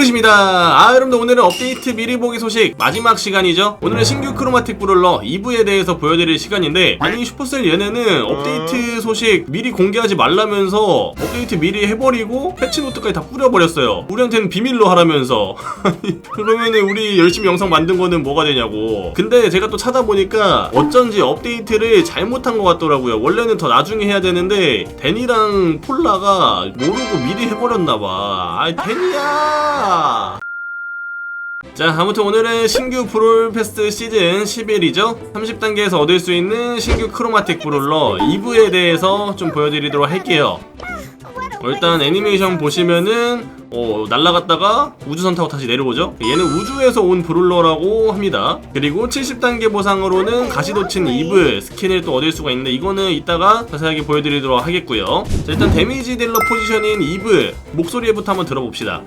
홀리십니다. 아 여러분들 오늘은 업데이트 미리 보기 소식 마지막 시간이죠. 오늘은 신규 크로마틱 브롤러 2부에 대해서 보여드릴 시간인데 아니 슈퍼셀 얘네는 업데이트 소식 미리 공개하지 말라면서 업데이트 미리 해버리고 패치 노트까지 다 뿌려버렸어요. 우리한테는 비밀로 하라면서 아니, 그러면은 우리 열심히 영상 만든 거는 뭐가 되냐고. 근데 제가 또 찾아보니까 어쩐지 업데이트를 잘못한 것 같더라고요. 원래는 더 나중에 해야 되는데 데니랑 폴라가 모르고 미리 해버렸나봐. 아이 데니야. 자 아무튼 오늘은 신규 브롤 패스 시즌 11이죠? 30단계에서 얻을 수 있는 신규 크로마틱 브롤러 2부에 대해서 좀 보여드리도록 할게요. 어, 일단 애니메이션 보시면은 어, 날라갔다가 우주선 타고 다시 내려오죠? 얘는 우주에서 온 브롤러라고 합니다. 그리고 70단계 보상으로는 가시도친 이브 스킨을 또 얻을 수가 있는데 이거는 이따가 자세하게 보여드리도록 하겠고요. 자 일단 데미지 딜러 포지션인 이브 목소리부터 한번 들어봅시다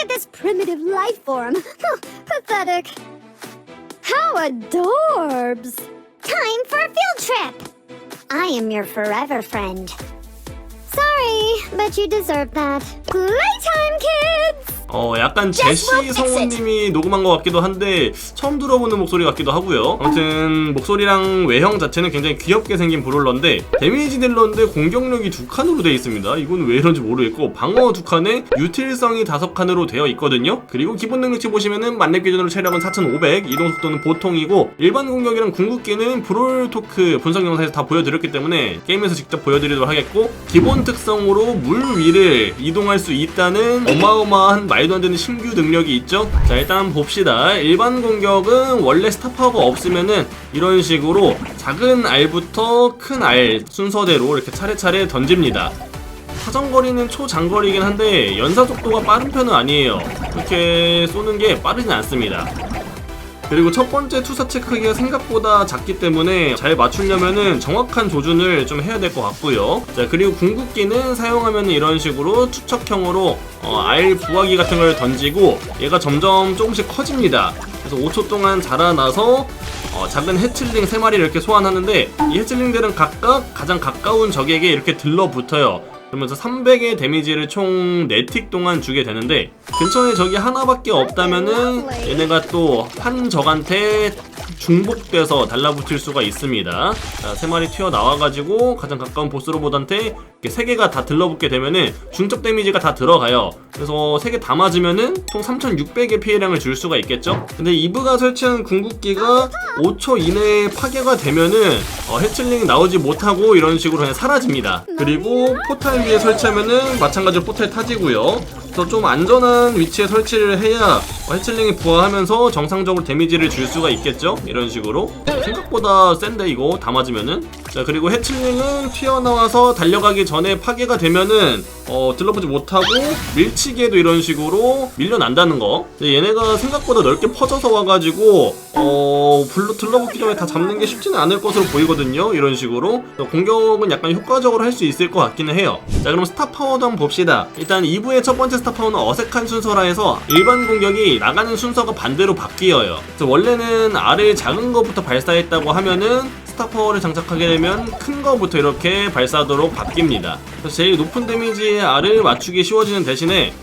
Look at this primitive life form. Pathetic. How adorbs. Time for a field trip. I am your forever friend. Sorry, but you deserve that. Playtime, kids! 어 약간 제시. 성우님이 녹음한 것 같기도 한데 처음 들어보는 목소리 같기도 하고요. 아무튼 목소리랑 외형 자체는 굉장히 귀엽게 생긴 브롤러인데 데미지 딜러인데 공격력이 두 칸으로 되어 있습니다. 이건 왜 이런지 모르겠고 방어 두 칸에 유틸성이 다섯 칸으로 되어 있거든요. 그리고 기본 능력치 보시면은 만렙 기준으로 체력은 4500 이동 속도는 보통이고 일반 공격이랑 궁극기는 브롤 토크 분석 영상에서 다 보여드렸기 때문에 게임에서 직접 보여드리도록 하겠고 기본 특성으로 물 위를 이동할 수 있다는 어마어마한 말도 안 되는 신규 능력이 있죠? 자 일단 봅시다. 일반 공격은 원래 파워가 없으면은 이런 식으로 작은 알부터 큰 알 순서대로 이렇게 차례차례 던집니다. 사정거리는 초장거리긴 한데 연사 속도가 빠른 편은 아니에요. 이렇게 쏘는 게 빠르진 않습니다 그리고 첫 번째 투사 체 크기가 생각보다 작기 때문에 잘 맞추려면은 정확한 조준을 좀 해야 될 것 같고요. 자 그리고 궁극기는 사용하면 이런 식으로 투척형으로 어, 알 부화기 같은 걸 던지고 얘가 점점 조금씩 커집니다. 그래서 5초 동안 자라나서 어, 작은 해칠링 3마리를 이렇게 소환하는데 이 해칠링들은 각각 가장 가까운 적에게 이렇게 들러붙어요. 그러면서 300의 데미지를 총 4틱 동안 주게 되는데 근처에 적이 하나밖에 없다면은 얘네가 또 한 적한테 중복돼서 달라붙을 수가 있습니다. 자, 세 마리 튀어 나와가지고 가장 가까운 보스 로봇한테 이렇게 세 개가 다 들러붙게 되면은 중첩 데미지가 다 들어가요. 그래서 세 개 다 맞으면은 총 3,600의 피해량을 줄 수가 있겠죠. 근데 이브가 설치한 궁극기가 5초 이내에 파괴가 되면은 어, 해칠링 나오지 못하고 이런 식으로 그냥 사라집니다. 그리고 포탈 위에 설치하면은 마찬가지로 포탈 타지고요. 그래서 좀 안전한 위치에 설치를 해야 어, 해칠링이 부화하면서 정상적으로 데미지를 줄 수가 있겠죠? 이런 식으로. 생각보다 센데 이거 다 맞으면은. 자 그리고 해칠링은 튀어나와서 달려가기 전에 파괴가 되면은 어 들러보지 못하고 밀치기에도 이런 식으로 밀려난다는 거. 얘네가 생각보다 넓게 퍼져서 와가지고 어 불러 들러붙기 전에 다 잡는 게 쉽지는 않을 것으로 보이거든요? 이런 식으로. 공격은 약간 효과적으로 할 수 있을 것 같기는 해요. 자 그럼 스타 파워도 한번 봅시다. 일단 2부의 첫 번째 스타 파워는 어색한 순서라 해서 일반 공격이 나가는 순서가 반대로 바뀌어요. 그래서 원래는 R을 작은 거부터 발사했다고 하면은 스타 파워를 장착하게 되면 큰 거부터 이렇게 발사하도록 바뀝니다. 그래서 제일 높은 데미지의 R을 맞추기 쉬워지는 대신에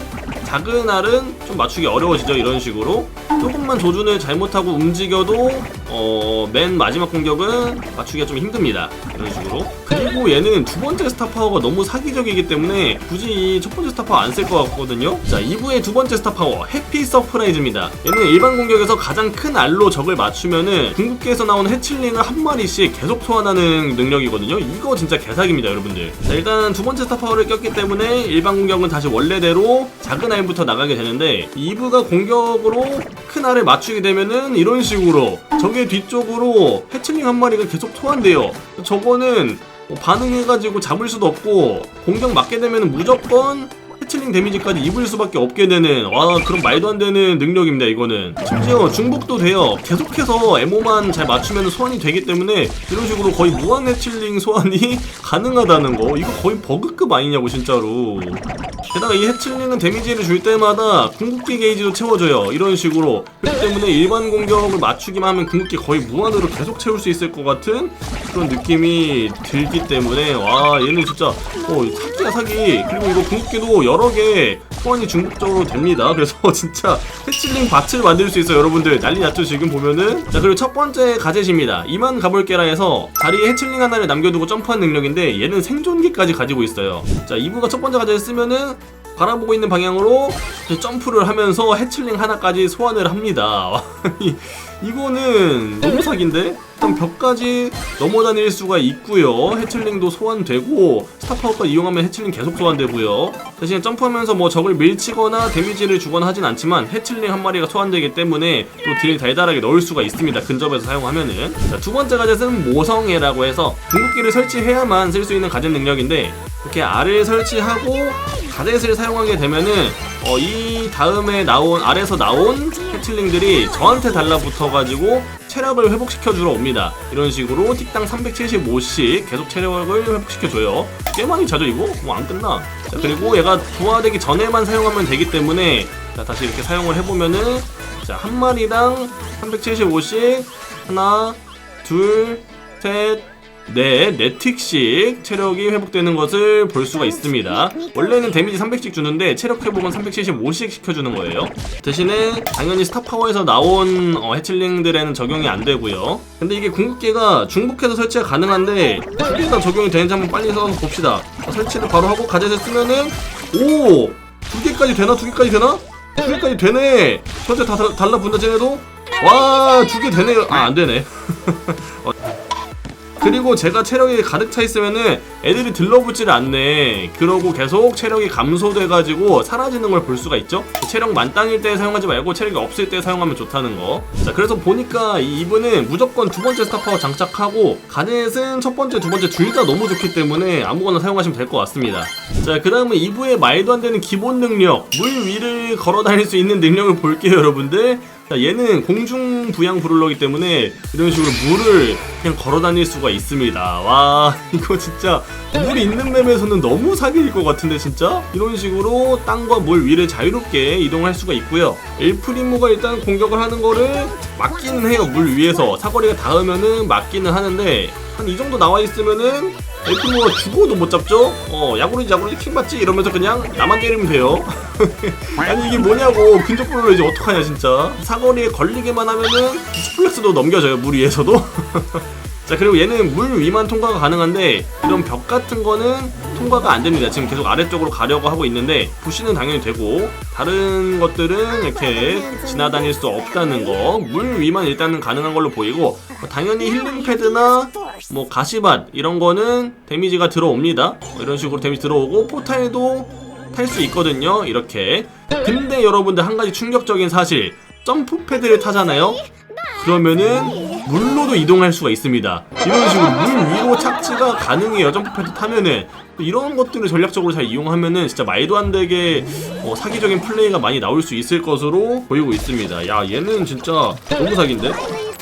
작은 알은 좀 맞추기 어려워지죠 이런 식으로. 조금만 조준을 잘못하고 움직여도 어, 맨 마지막 공격은 맞추기가 좀 힘듭니다. 이런 식으로 그리고 얘는 두 번째 스타 파워가 너무 사기적이기 때문에 굳이 첫 번째 스타 파워 안 쓸 것 같거든요. 자 2부의 두 번째 스타 파워 해피 서프라이즈입니다. 얘는 일반 공격에서 가장 큰 알로 적을 맞추면은 궁극기에서 나오는 해칠링을 한 마리씩 계속 소환하는 능력이거든요. 이거 진짜 개사기입니다 여러분들. 자 일단 두 번째 스타 파워를 꼈기 때문에 일반 공격은 다시 원래대로 작은 알부터 나가게 되는데 2부가 공격으로 큰 알을 맞추게 되면은 이런 식으로 적의 뒤쪽으로 해칠링 한 마리가 계속 소환돼요. 저거는 뭐 반응해가지고 잡을 수도 없고 공격 맞게 되면 무조건 해칠링 데미지까지 입을 수밖에 없게 되는 와 그런 말도 안 되는 능력입니다 이거는. 심지어 중복도 돼요. 계속해서 에모만 잘 맞추면 소환이 되기 때문에 이런 식으로 거의 무한 해칠링 소환이 가능하다는 거. 이거 거의 버그급 아니냐고 진짜로. 게다가 이 해칠링은 데미지를 줄 때마다 궁극기 게이지도 채워줘요. 이런 식으로. 그렇기 때문에 일반 공격을 맞추기만 하면 궁극기 거의 무한으로 계속 채울 수 있을 것 같은 그런 느낌이 들기 때문에 와 얘는 진짜 어 사기야 사기. 그리고 이거 궁극기도 여러 개 소환이 중복적으로 됩니다. 그래서 진짜 해칠링 밭을 만들 수 있어요 여러분들. 난리 났죠 지금 보면은? 자 그리고 첫 번째 가젯입니다. 이만 가볼게라 해서 자리에 해칠링 하나를 남겨두고 점프한 능력인데 얘는 생존기까지 가지고 있어요. 자 이브가 첫 번째 가젯을 쓰면은 바라보고 있는 방향으로 점프를 하면서 해칠링 하나까지 소환을 합니다. 이- 이거는 너무 사기인데? 일단 벽까지 넘어다닐 수가 있고요. 해칠링도 소환되고 스타파워까지 이용하면 해칠링 계속 소환되고요. 대신 점프하면서 뭐 적을 밀치거나 데미지를 주거나 하진 않지만 해칠링 한 마리가 소환되기 때문에 또딜 달달하게 넣을 수가 있습니다. 근접에서 사용하면은. 자, 두 번째 가젯은 모성애라고 해서 궁극기를 설치해야만 쓸 수 있는 가젯 능력인데 이렇게 알을 설치하고 가젯을 사용하게 되면은 어, 이 다음에 나온 알에서 나온 해칠링들이 저한테 달라붙어가지고 체력을 회복시켜주러 옵니다. 이런 식으로 틱당 375씩 계속 체력을 회복시켜줘요. 꽤 많이 자죠 이거? 뭐 안 끝나. 자 그리고 얘가 부화되기 전에만 사용하면 되기 때문에 자 다시 이렇게 사용을 해보면은 자 한 마리당 375씩 하나 둘 셋 네, 네 틱씩 체력이 회복되는 것을 볼 수가 있습니다. 원래는 데미지 300씩 주는데 체력 회복은 375씩 시켜주는 거예요. 대신에 당연히 스타 파워에서 나온 어, 해칠링들에는 적용이 안 되고요. 근데 이게 궁극기가 중복해서 설치가 가능한데 두개다 적용이 되는지 한번 빨리 써서 봅시다. 어, 설치를 바로 하고 가젯을 쓰면은 오! 두 개까지 되나? 두 개까지 되나? 두 개까지 되네! 전체 다 달- 달라붙나 쟤네도? 와, 두 개 되네요. 아, 안 되네. 그리고 제가 체력이 가득 차 있으면은 애들이 들러붙질 않네. 그러고 계속 체력이 감소돼가지고 사라지는 걸 볼 수가 있죠. 체력 만땅일 때 사용하지 말고 체력이 없을 때 사용하면 좋다는 거. 자, 그래서 보니까 이 이분은 무조건 두 번째 스타파워 장착하고 가넷은 첫 번째, 두 번째 둘 다 너무 좋기 때문에 아무거나 사용하시면 될 것 같습니다. 자, 그 다음은 2부의 말도 안 되는 기본 능력, 물 위를 걸어 다닐 수 있는 능력을 볼게요, 여러분들. 자, 얘는 공중 부양 브롤러기 때문에 이런 식으로 물을 그냥 걸어 다닐 수가 있습니다. 와, 이거 진짜 물 있는 맵에서는 너무 사기일 것 같은데 진짜? 이런 식으로 땅과 물 위를 자유롭게 이동할 수가 있고요. 엘프리모가 일단 공격을 하는 거를 막기는 해요. 물 위에서 사거리가 닿으면은 막기는 하는데 한 이 정도 나와 있으면은 엘프리모가 죽어도 못 잡죠? 어, 야구르지 야구르지 킹 받지 이러면서 그냥 나만 때리면 돼요. 아니 이게 뭐냐고 근접 불로 이제 어떡하냐 진짜 사거리에 걸리게만 하면은 스플렉스도 넘겨져요 물 위에서도 자 그리고 얘는 물 위만 통과가 가능한데 이런 벽 같은 거는 통과가 안 됩니다 지금 계속 아래쪽으로 가려고 하고 있는데 부시는 당연히 되고 다른 것들은 이렇게 지나다닐 수 없다는 거 물 위만 일단은 가능한 걸로 보이고 뭐 당연히 힐링 패드나 뭐 가시밭 이런 거는 데미지가 들어옵니다 뭐 이런 식으로 데미지 들어오고 포탈도 탈 수 있거든요. 이렇게. 근데 여러분들 한 가지 충격적인 사실. 점프 패드를 타잖아요. 그러면은 물로도 이동할 수가 있습니다. 이런 식으로 물 위로 착지가 가능해요. 점프 패드 타면은 이런 것들을 전략적으로 잘 이용하면은 진짜 말도 안 되게 어, 사기적인 플레이가 많이 나올 수 있을 것으로 보이고 있습니다. 야 얘는 진짜 너무 사기인데?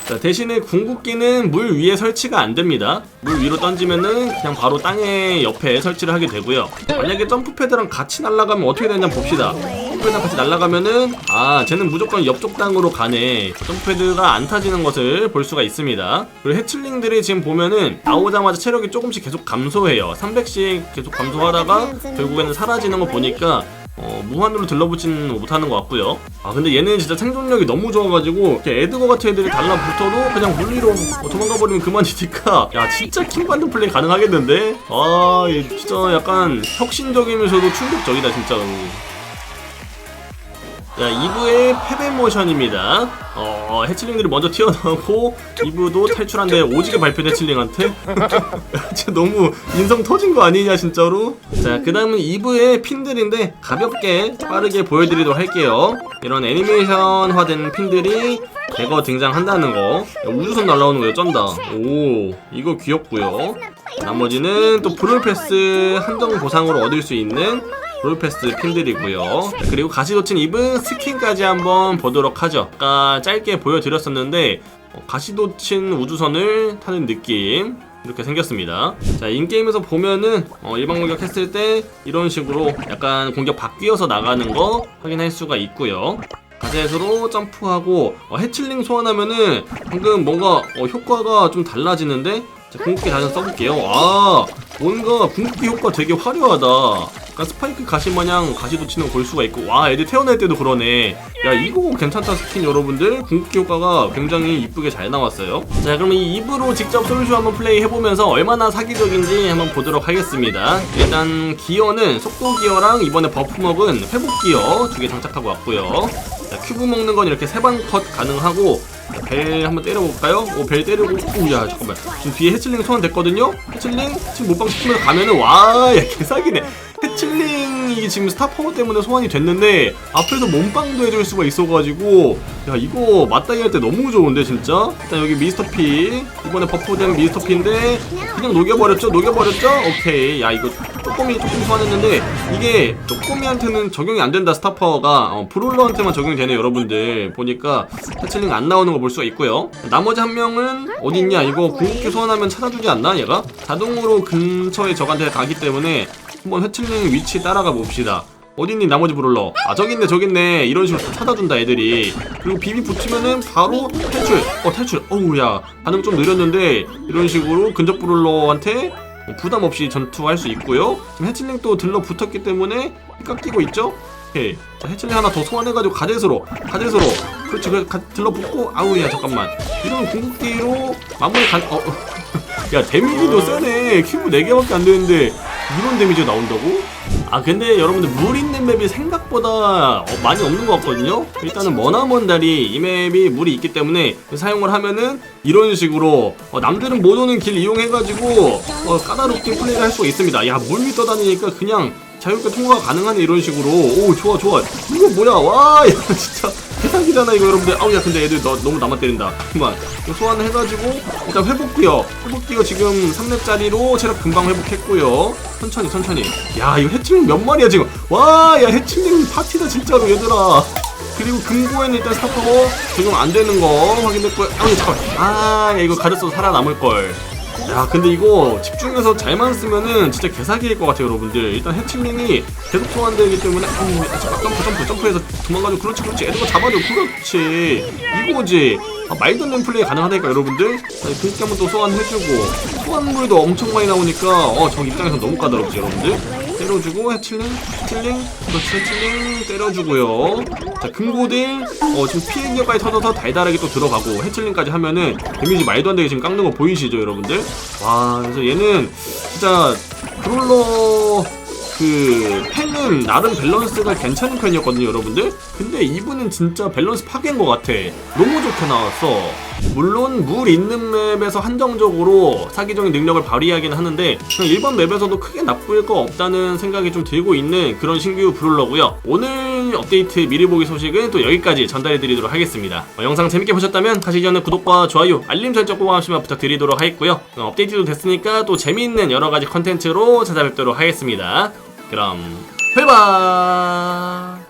자, 대신에 궁극기는 물 위에 설치가 안 됩니다. 물 위로 던지면은 그냥 바로 땅에 옆에 설치를 하게 되고요. 만약에 점프 패드랑 같이 날아가면 어떻게 되냐 봅시다. 점프 패드랑 같이 날아가면은 아, 쟤는 무조건 옆쪽 땅으로 가네. 점프 패드가 안 타지는 것을 볼 수가 있습니다. 그리고 해칠링들이 지금 보면은 나오자마자 체력이 조금씩 계속 감소해요. 300씩 계속 감소하다가 결국에는 사라지는 거 보니까 어, 무한으로 들러붙지는 못하는 것 같고요. 아 근데 얘는 진짜 생존력이 너무 좋아가지고 이렇게 에드거 같은 애들이 달라붙어도 그냥 물리로 어, 도망가 버리면 그만이니까 야 진짜 킹받는 플레이 가능하겠는데? 아얘 진짜 약간 혁신적이면서도 충격적이다 진짜로. 자 2부의 패배 모션입니다. 어 해칠링들이 먼저 튀어나오고 2부도 탈출한 데 오지게 발표된 해칠링한테. 진짜 너무 인성 터진 거 아니냐 진짜로? 자 그 다음은 2부의 핀들인데 가볍게 빠르게 보여드리도록 할게요. 이런 애니메이션화된 핀들이 대거 등장한다는 거. 야, 우주선 날라오는 거 쩐다. 오 이거 귀엽고요. 나머지는 또 브롤패스 한정 보상으로 얻을 수 있는 브 롤패스 핀들이고요 그리고 가시도친 입은 스킨까지 한번 보도록 하죠 아까 짧게 보여드렸었는데 어, 가시도친 우주선을 타는 느낌 이렇게 생겼습니다. 자, 인게임에서 보면은 어, 일반 공격 했을 때 이런 식으로 약간 공격 바뀌어서 나가는 거 확인할 수가 있고요. 가젯으로 점프하고 어, 해칠링 소환하면은 방금 뭔가 어, 효과가 좀 달라지는데 자, 궁극기 다시 써볼게요. 아 뭔가 궁극기 효과 되게 화려하다. 약간 스파이크 가시 마냥 가시도 치는 골수가 있고 와 애들 태어날 때도 그러네. 야 이거 괜찮다 스킨 여러분들 궁극기 효과가 굉장히 이쁘게 잘 나왔어요. 자 그럼 이 입으로 직접 솔슈 한번 플레이 해보면서 얼마나 사기적인지 한번 보도록 하겠습니다. 일단 기어는 속도 기어랑 이번에 버프 먹은 회복 기어 두 개 장착하고 왔고요. 자, 큐브 먹는 건 이렇게 세방 컷 가능하고 자, 벨 한번 때려볼까요? 오 벨 때리고 오야 잠깐만 지금 뒤에 해칠링 소환됐거든요? 해칠링 지금 못방 시키면서 가면은 와 야 개사기네 해칠링이 지금 스타 파워 때문에 소환이 됐는데 앞에서 몸빵도 해줄 수가 있어가지고 야 이거 맞다이 할 때 너무 좋은데 진짜? 일단 여기 미스터 피. 이번에 버프된 미스터 피인데 그냥 녹여버렸죠? 녹여버렸죠? 오케이. 야 이거 쪼꼬미 조금 소환했는데 이게 쪼꼬미한테는 적용이 안 된다 스타 파워가. 어, 브롤러한테만 적용이 되네 여러분들. 보니까 해칠링 안 나오는 거 볼 수가 있고요. 나머지 한 명은 어딨냐? 이거 궁극기 소환하면 찾아주지 않나 얘가? 자동으로 근처에 적한테 가기 때문에 한번 해칠링 위치 따라가 봅시다. 어딨니? 나머지 브롤러. 아 저기 있네 저기 있네. 이런 식으로 찾아준다 애들이. 그리고 비비 붙으면은 바로 탈출. 어 탈출. 어우 야. 반응 좀 느렸는데 이런 식으로 근접 브롤러한테 뭐 부담 없이 전투할 수 있고요. 지금 해칠링 또 들러 붙었기 때문에 깎이고 있죠? 오케이. 자 해칠링 하나 더 소환해가지고 가젯으로 가젯으로. 그렇지 그 가- 들러 붙고. 아우 야 잠깐만. 이런 궁극기로 마무리 간 어. 야 데미지도 세네. 큐브 4개밖에 안 되는데 이런 데미지가 나온다고? 아 근데 여러분들 물 있는 맵이 생각보다 어, 많이 없는 것 같거든요? 일단은 머나먼 다리 이 맵이 물이 있기 때문에 사용을 하면은 이런 식으로 어, 남들은 못 오는 길 이용해가지고 어, 까다롭게 플레이를 할 수가 있습니다. 야 물 밑 떠다니니까 그냥 자유롭게 통과가 가능하네 이런 식으로. 오 좋아 좋아. 이거 뭐야? 와 야 진짜 대박이잖아 이거 여러분들. 아우 야 근데 애들 너, 너무 남아 때린다. 그만. 이거 소환해가지고 일단 회복기어 회복기어 지금 3렙짜리로 체력 금방 회복했고요. 천천히 천천히. 야 이거 해칭 몇 마리야 지금? 와 야 해칭님 파티다 진짜로 얘들아. 그리고 금고에는 일단 스타파워 적용 안 되는 거 확인했고요. 아우 잠깐 아야 이거 가졌어 살아남을걸 야 근데 이거 집중해서 잘만 쓰면은 진짜 개사기일 것 같아요 여러분들. 일단 해칭링이 계속 소환되기 때문에 야, 잠깐 점프 점프 점프해서 도망가죠 그렇지 그렇지. 애들거 잡아줘. 그렇지. 이거지 아, 말도 안 플레이 가능하다니까 여러분들. 아니 그렇게 한번 또 소환해주고 소환물도 엄청 많이 나오니까 어저 입장에서 너무 까다롭지 여러분들 때려주고 해칠링 해칠링 그렇지 해칠링 때려주고요. 자 금고딜. 어 지금 피해 기어까지 터져서 달달하게 또 들어가고 해칠링까지 하면은 데미지 말도 안 되게 지금 깎는 거 보이시죠 여러분들? 와 그래서 얘는 진짜 브롤러 그 팬은 나름 밸런스가 괜찮은 편이었거든요 여러분들? 근데 이분은 진짜 밸런스 파괴인 것 같아. 너무 좋게 나왔어 물론 물 있는 맵에서 한정적으로 사기적인 능력을 발휘하긴 하는데 그냥 일반 맵에서도 크게 나쁠 거 없다는 생각이 좀 들고 있는 그런 신규 브롤러고요. 오늘 업데이트 미리 보기 소식은 또 여기까지 전달해 드리도록 하겠습니다. 어, 영상 재밌게 보셨다면 가시기 전에 구독과 좋아요 알림 설정 꼭 하시면 부탁드리도록 하겠고요. 어, 업데이트도 됐으니까 또 재미있는 여러가지 컨텐츠로 찾아뵙도록 하겠습니다. 그럼 회바